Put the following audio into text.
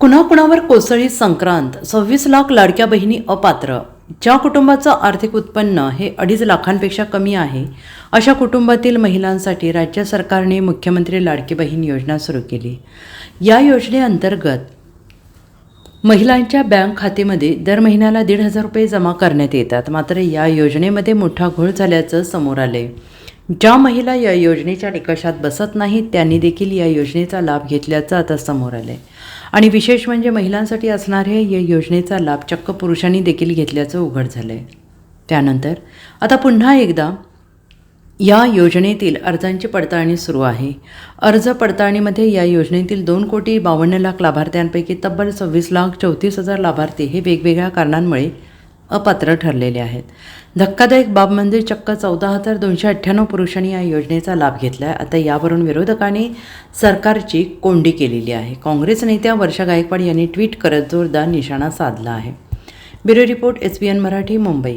कुणा कुणावर कोसळी संक्रांत? सव्वीस लाख लाडक्या बहिणी अपात्र. ज्या कुटुंबाचं आर्थिक उत्पन्न हे अडीच लाखांपेक्षा कमी आहे अशा कुटुंबातील महिलांसाठी राज्य सरकारने मुख्यमंत्री लाडकी बहीण योजना सुरू केली. या योजनेअंतर्गत महिलांच्या बँक खात्यामध्ये दर महिन्याला दीड हजार रुपये जमा करण्यात येतात. मात्र या योजनेमध्ये मोठा घोळ झाल्याचं समोर आले ज्या महिला या योजनेच्या निकषात बसत नाहीत त्यांनी देखील या योजनेचा लाभ घेतल्याचं आता समोर आलं आहे आणि विशेष म्हणजे महिलांसाठी असणाऱ्या या योजनेचा लाभ चक्क पुरुषांनी देखील घेतल्याचं उघड झालं आहे त्यानंतर आता पुन्हा एकदा या योजनेतील अर्जांची पडताळणी सुरू आहे. अर्ज पडताळणीमध्ये या योजनेतील दोन कोटी बावन्न लाख लाभार्थ्यांपैकी तब्बल सव्वीस लाख चौतीस हजार लाभार्थी हे वेगवेगळ्या कारणांमुळे अपात्र ठरलेले आहेत. धक्कादायक बाब म्हणजे चक्क चौदा हजार दोनशे अठ्ठ्याण्णव पुरुषांनी या योजनेचा लाभ घेतला आहे आता यावरून विरोधकांनी सरकारची कोंडी केलेली आहे. काँग्रेस नेत्या वर्षा गायकवाड यांनी ट्विट करत जोरदार निशाणा साधला आहे. Bureau report S B N Marathi Mumbai.